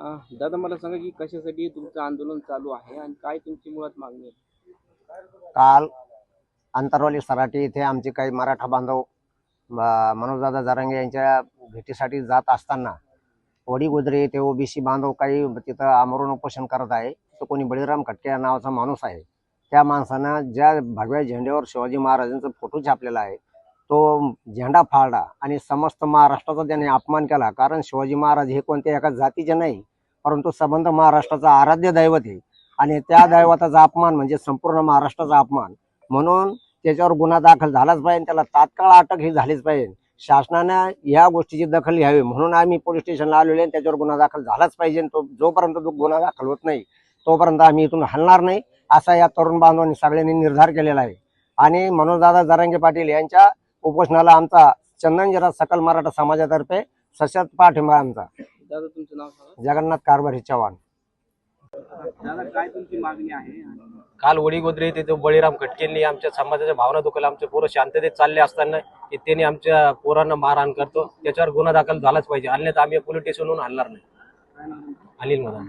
दादा मला सांगा की कशासाठी तुमचं आंदोलन चालू आहे आणि काय तुमची मुळात मागणी आहे? काल अंतरवाली सराटी इथे आमचे काही मराठा बांधव मनोजदादा जारंगे यांच्या भेटीसाठी जात असताना वडी गुजरे येथे ओबीसी बांधव काही तिथं आमरण उपोषण करत आहे. तो कोणी बळीराम खटके या नावाचा माणूस आहे. त्या माणसानं ज्या भगव्या झेंड्यावर शिवाजी महाराजांचा फोटो छापलेला आहे तो झेंडा फाळला आणि समस्त महाराष्ट्राचा त्याने अपमान केला. कारण शिवाजी महाराज हे कोणत्या एका जातीचे नाही. परंतु संबंध महाराष्ट्राचा आराध्य दैवत आहे. आणि त्या दैवताचा अपमान म्हणजे संपूर्ण महाराष्ट्राचा अपमान. म्हणून त्याच्यावर गुन्हा दाखल झालाच पाहिजे त्याला तात्काळ अटक ही झालीच पाहिजे. शासनानं या गोष्टीची दखल घ्यावी. म्हणून आम्ही पोलीस स्टेशनला आलेलो आहे त्याच्यावर गुन्हा दाखल झालाच पाहिजे. तो जोपर्यंत तो गुन्हा दाखल होत नाही तोपर्यंत आम्ही इथून हलणार नाही असा या तरुण बांधवांनी सगळ्यांनी निर्धार केलेला आहे. आणि मनोजदादा जरांगे पाटील यांच्या उपोषणाला आमचा चंदनजरा सकल मराठा समाजातर्फे सशक्त पाठिंबा आमचा. दादा तुमचं नाव सांगा. जगन्नाथ कारभारी चव्हाण. दादा काय तुमची मागणी आहे? काल वडी गोदरे तिथे बळीराम खटकेंनी आमच्या समाजाच्या भावना दुखायला आमचे पोरं शांततेत चालले असताना की त्यांनी आमच्या पोरांना मारहाण करतो. त्याच्यावर गुन्हा दाखल झालाच पाहिजे. अन्यथा आम्ही पोलीस स्टेशनहून हलणार नाही. अनिल मदान.